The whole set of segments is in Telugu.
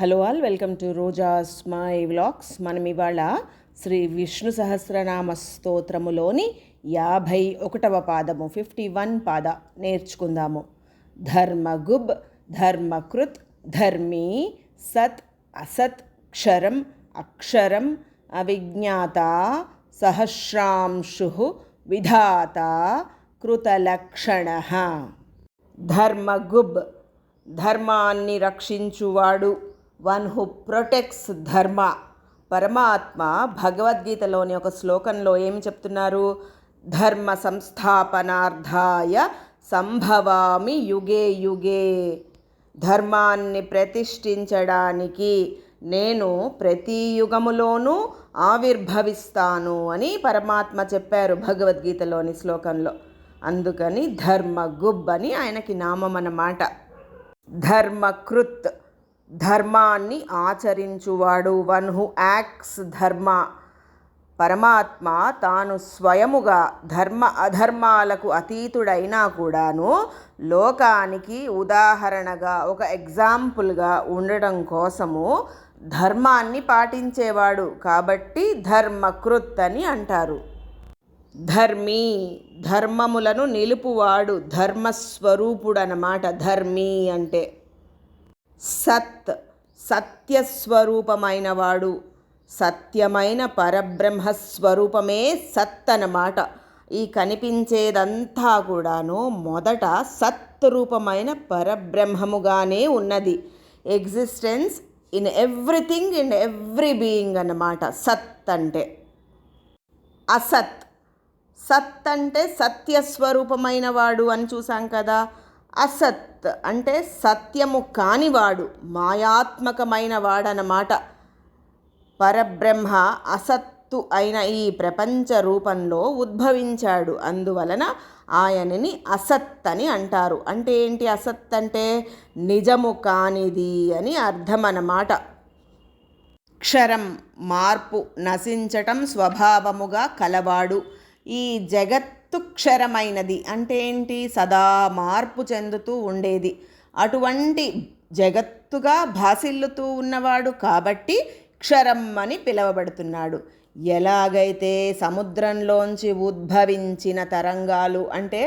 Hello all welcome to Roja's my vlogs. మనం ఇవాళ శ్రీ విష్ణు సహస్రనామ స్తోత్రములోని యాభై ఒకటవ పాదము ఫిఫ్టీ వన్ పాద నేర్చుకుందాము. ధర్మగుబ్ ధర్మకృత్ ధర్మీ సత్ అసత్ క్షరం అక్షరం అవిజ్ఞాత సహస్రాంశు విధాత కృతలక్షణ. ధర్మగుబ్ ధర్మాన్ని రక్షించువాడు. వన్ హు ప్రొటెక్ట్స్ ధర్మ. పరమాత్మ భగవద్గీతలోని ఒక శ్లోకంలో ఏమి చెప్తున్నారు? ధర్మ సంస్థాపనార్థాయ సంభవామి యుగే యుగే. ధర్మాన్ని ప్రతిష్ఠించడానికి నేను ప్రతి యుగములోనూ ఆవిర్భవిస్తాను అని పరమాత్మ చెప్పారు భగవద్గీతలోని శ్లోకంలో. అందుకని ధర్మగుబ్ అని ఆయనకి నామం అన్నమాట. ధర్మకృత్ ధర్మాన్ని ఆచరించువాడు. వన్ హు యాక్స్ ధర్మ. పరమాత్మ తాను స్వయముగా ధర్మ అధర్మాలకు అతీతుడైనా కూడాను లోకానికి ఉదాహరణగా ఒక ఎగ్జాంపుల్గా ఉండడం కోసము ధర్మాన్ని పాటించేవాడు. కాబట్టి ధర్మకృత్ అని అంటారు. ధర్మీ ధర్మములను నిలుపువాడు ధర్మస్వరూపుడనమాట. ధర్మీ అంటే సత్ సత్యస్వరూపమైన వాడు సత్యమైన పరబ్రహ్మస్వరూపమే సత్ అన్నమాట ఈ కనిపించేదంతా కూడాను మొదట సత్ రూపమైన పరబ్రహ్మముగానే ఉన్నది. Existence in everything in every being అన్నమాట. సత్ అంటే అసత్. సత్ అంటే సత్యస్వరూపమైన వాడు అని చూసాం కదా. అసత్ అంటే సత్యము కానివాడు మాయాత్మకమైన వాడనమాట పరబ్రహ్మ అసత్తు అయిన ఈ ప్రపంచ రూపంలో ఉద్భవించాడు. అందువలన ఆయనని అసత్ అని అంటారు. అంటే ఏంటి అసత్ అంటే? నిజము కానిది అని అర్థం అన్నమాట క్షరం మార్పు నశించటం స్వభావముగా కలవాడు. ఈ జగత్తు క్షరమైనది అంటే ఏంటి? సదా మార్పు చెందుతూ ఉండేది. అటువంటి జగత్తుగా భాసిల్లుతూ ఉన్నవాడు కాబట్టి క్షరం అని పిలువబడుతున్నాడు. ఎలాగైతే సముద్రంలోంచి ఉద్భవించిన తరంగాలు అంటే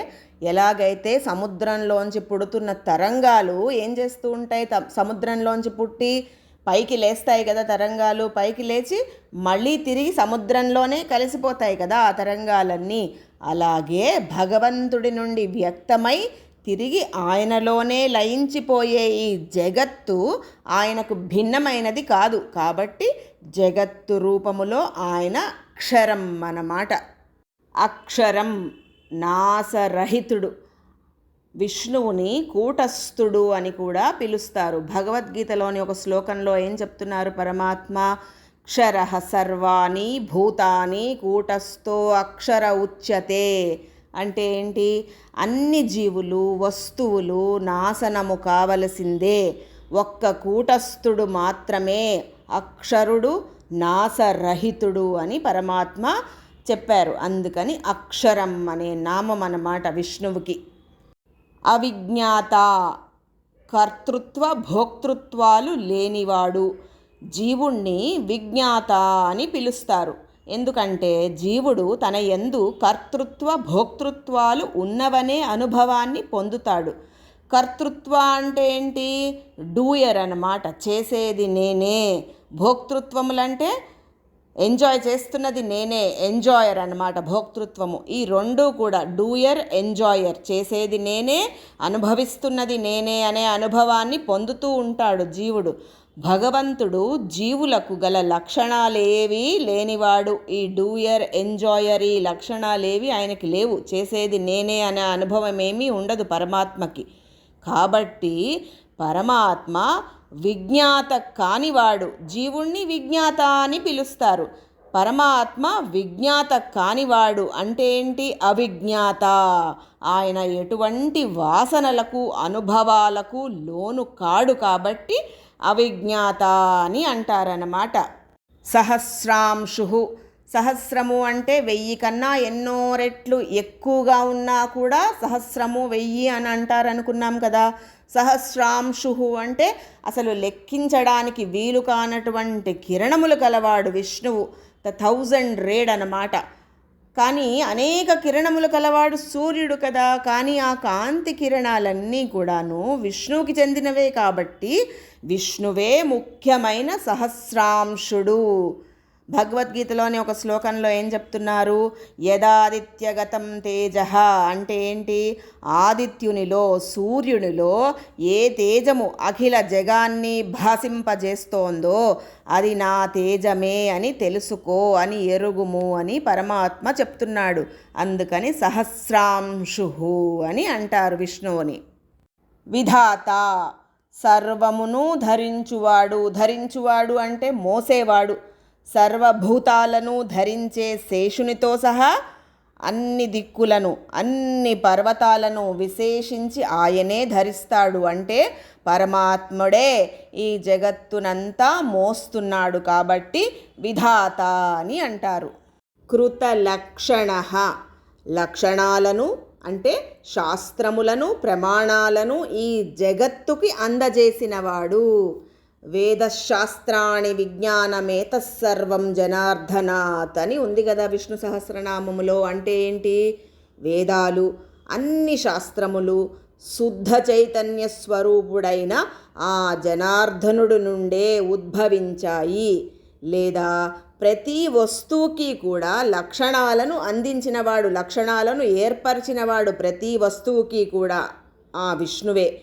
ఎలాగైతే సముద్రంలోంచి పుడుతున్న తరంగాలు ఏం చేస్తూ ఉంటాయి? త సముద్రంలోంచి పుట్టి పైకి లేస్తాయి కదా తరంగాలు. పైకి లేచి మళ్ళీ తిరిగి సముద్రంలోనే కలిసిపోతాయి కదా ఆ తరంగాలన్నీ. అలాగే భగవంతుడి నుండి వ్యక్తమై తిరిగి ఆయనలోనే లయించిపోయే ఈ జగత్తు ఆయనకు భిన్నమైనది కాదు. కాబట్టి జగత్తు రూపములో ఆయన అక్షరం అన్నమాట. అక్షరం నాసరహితుడు. విష్ణువుని కూటస్థుడు అని కూడా పిలుస్తారు. భగవద్గీతలోని ఒక శ్లోకంలో ఏం చెప్తున్నారు? పరమాత్మ క్షర సర్వాణి భూతాని కూటస్థో అక్షర ఉచ్యతే. అంటే ఏంటి? అన్ని జీవులు వస్తువులు నాశనము కావలసిందే. ఒక్క కూటస్థుడు మాత్రమే అక్షరుడు నాశరహితుడు అని పరమాత్మ చెప్పారు. అందుకని అక్షరం అనే నామం అన్నమాట విష్ణువుకి. అవిజ్ఞాత. కర్తృత్వ భోక్తృత్వాలు లేనివాడు. జీవుణ్ణి విజ్ఞాత అని పిలుస్తారు. ఎందుకంటే జీవుడు తన ఎందు కర్తృత్వ భోక్తృత్వాలు ఉన్నవనే అనుభవాన్ని పొందుతాడు. కర్తృత్వ అంటే ఏంటి? డూయర్ అనమాట చేసేది నేనే. భోక్తృత్వములంటే ఎంజాయ్ చేస్తున్నది నేనే ఎంజాయర్ అన్నమాట భోక్తృత్వము. ఈ రెండు కూడా డూయర్ ఎంజాయర్ చేసేది నేనే అనుభవిస్తున్నది నేనే అనే అనుభవాన్ని పొందుతూ ఉంటాడు జీవుడు. భగవంతుడు జీవులకు గల లక్షణాలేవి లేనివాడు. ఈ డూయర్ ఎంజాయర్ ఈ లక్షణాలేవి ఆయనకి లేవు. చేసేది నేనే అనే అనుభవం ఏమీ ఉండదు పరమాత్మకి. కాబట్టి పరమాత్మ విజ్ఞాత కానివాడు. జీవుణ్ణి విజ్ఞాత అని పిలుస్తారు. పరమాత్మ విజ్ఞాత కానివాడు అంటే ఏంటి? అవిజ్ఞాత. ఆయన ఎటువంటి వాసనలకు అనుభవాలకు లోను కాడు కాబట్టి అవిజ్ఞాత అని అంటారన్నమాట. సహస్రాంశు సహస్రము అంటే వెయ్యి కన్నా ఎన్నో రెట్లు ఎక్కువగా ఉన్నా కూడా సహస్రము వెయ్యి అని అంటారు అనుకున్నాం కదా. సహస్రాంశు అంటే అసలు లెక్కించడానికి వీలు కానటువంటి కిరణములు కలవాడు విష్ణువు ద థౌజండ్ రేడ్ అన్నమాట. కానీ అనేక కిరణములు కలవాడు సూర్యుడు కదా. కానీ ఆ కాంతి కిరణాలన్నీ కూడాను విష్ణువుకి చెందినవే కాబట్టి విష్ణువే ముఖ్యమైన సహస్రాంశుడు. భగవద్గీతలోని ఒక శ్లోకంలో ఏం చెప్తున్నారు? యదాదిత్యగతం తేజ అంటే ఏంటి? ఆదిత్యునిలో సూర్యునిలో ఏ తేజము అఖిల జగాన్ని భాసింపజేస్తోందో అది నా తేజమే అని తెలుసుకో అని ఎరుగుము అని పరమాత్మ చెప్తున్నాడు. అందుకని సహస్రాంశు అని అంటారు విష్ణువుని. విధాత సర్వమును ధరించువాడు. ధరించువాడు అంటే మోసేవాడు. సర్వభూతాలను ధరించే శేషునితో సహా అన్ని దిక్కులను అన్ని పర్వతాలను విశేషించి ఆయనే ధరిస్తాడు. అంటే పరమాత్ముడే ఈ జగత్తునంతా మోస్తున్నాడు కాబట్టి విధాత అని అంటారు. కృత లక్షణ లక్షణాలను అంటే శాస్త్రములను ప్రమాణాలను ఈ జగత్తుకి అందజేసినవాడు. వేదశాస్త్రాణి విజ్ఞానమేతర్వం జనార్దనాత్ అని ఉంది కదా విష్ణు సహస్రనామములో. అంటే ఏంటి? వేదాలు అన్ని శాస్త్రములు శుద్ధ చైతన్య స్వరూపుడైన ఆ జనార్దనుడు నుండే ఉద్భవించాయి. లేదా ప్రతి వస్తువుకి కూడా లక్షణాలను అందించినవాడు లక్షణాలను ఏర్పరిచినవాడు ప్రతి వస్తువుకి కూడా ఆ విష్ణువే.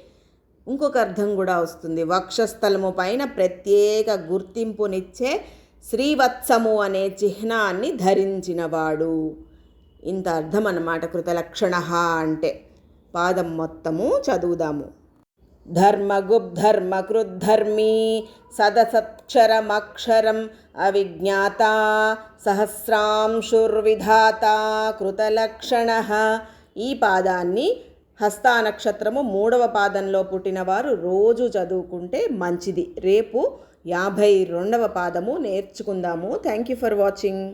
ఇంకొక అర్థం కూడా వస్తుంది. వక్షస్థలము పైన ప్రత్యేక గుర్తింపునిచ్చే శ్రీవత్సము అనే చిహ్నాన్ని ధరించినవాడు. ఇంత అర్థం అన్నమాట కృతలక్షణ అంటే. పాదం మొత్తము చదువుదాము. ధర్మగుబ్ధర్మకృద్ధర్మీ సదసత్క్షరమక్షరం అవిజ్ఞాత సహస్రాంశుర్విధాత కృతలక్షణ. ఈ పాదాన్ని హస్తా నక్షత్రము మూడవ పాదంలో పుట్టినవారు రోజు చదువుకుంటే మంచిది. రేపు యాభై రెండవ పాదము నేర్చుకుందాము. Thank you for watching